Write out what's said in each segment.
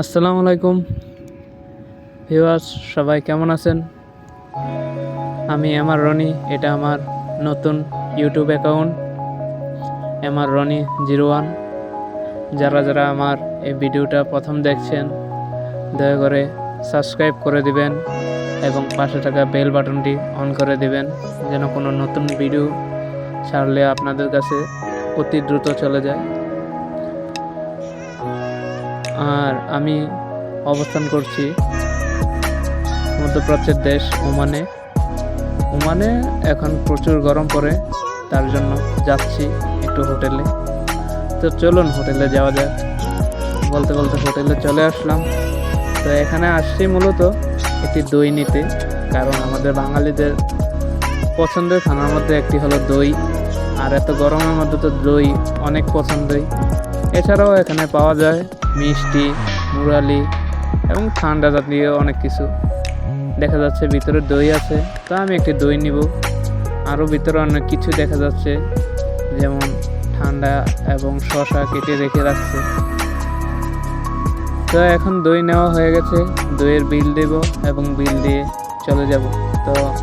আসসালামু আলাইকুম। ভিউয়ার্স, সবাই কেমন আছেন? আমি আমার রনি, এটা আমার নতুন ইউটিউব অ্যাকাউন্ট আমার রনি জিরো ওয়ান। যারা যারা আমার এই ভিডিওটা প্রথম দেখছেন, দয়া করে সাবস্ক্রাইব করে দিবেন এবং পাশে থাকা বেল বাটনটি অন করে দিবেন, যেন কোনো নতুন ভিডিও ছাড়লে আপনাদের কাছে অতি দ্রুত চলে যায়। আর আমি অবস্থান করছি মধ্যপ্রাচ্যের দেশ ওমানে। ওমানে এখন প্রচুর গরম পড়ে, তার জন্য যাচ্ছি একটু হোটেলে। তো চলুন হোটেলে যাওয়া যাক। বলতে বলতে হোটেলে চলে আসলাম। তো এখানে আসছি মূলত একটি দই নিতে, কারণ আমাদের বাঙালিদের পছন্দের খানার মধ্যে একটি হলো দই। আর এত গরমের মধ্যে তো দই অনেক পছন্দই। এছাড়াও এখানে পাওয়া যায় মিষ্টি, মুরালি এবং ঠান্ডা জাতীয় অনেক কিছু। দেখা যাচ্ছে ভিতরে দই আছে, তা আমি একটি দই নিব। আরও ভিতরে অনেক কিছু দেখা যাচ্ছে, যেমন ঠান্ডা এবং শশা কেটে রেখে রাখছে। তো এখন দই নেওয়া হয়ে গেছে, দইয়ের বিল দেব এবং বিল দিয়ে চলে যাব। তো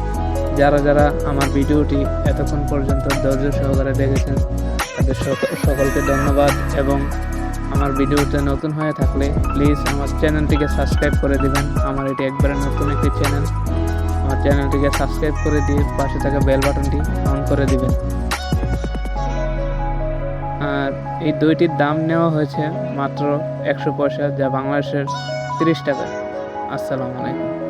যারা যারা আমার ভিডিওটি এতক্ষণ পর্যন্ত ধৈর্য সহকারে দেখেছেন, তাদের সক- সকলকে ধন্যবাদ এবং আমার ভিডিওতে নতুন হয়ে থাকলে প্লিজ আমার চ্যানেলটিকে সাবস্ক্রাইব করে দিবেন। আমার এটি একবারে নতুন একটি চ্যানেল আমার চ্যানেলটিকে সাবস্ক্রাইব করে দিয়ে পাশে থাকা বেল বাটনটি অন করে দিবেন। আর এই দুইটির দাম নেওয়া হয়েছে মাত্র একশো পয়সা, যা বাংলাদেশের তিরিশ টাকা। আসসালামু আলাইকুম।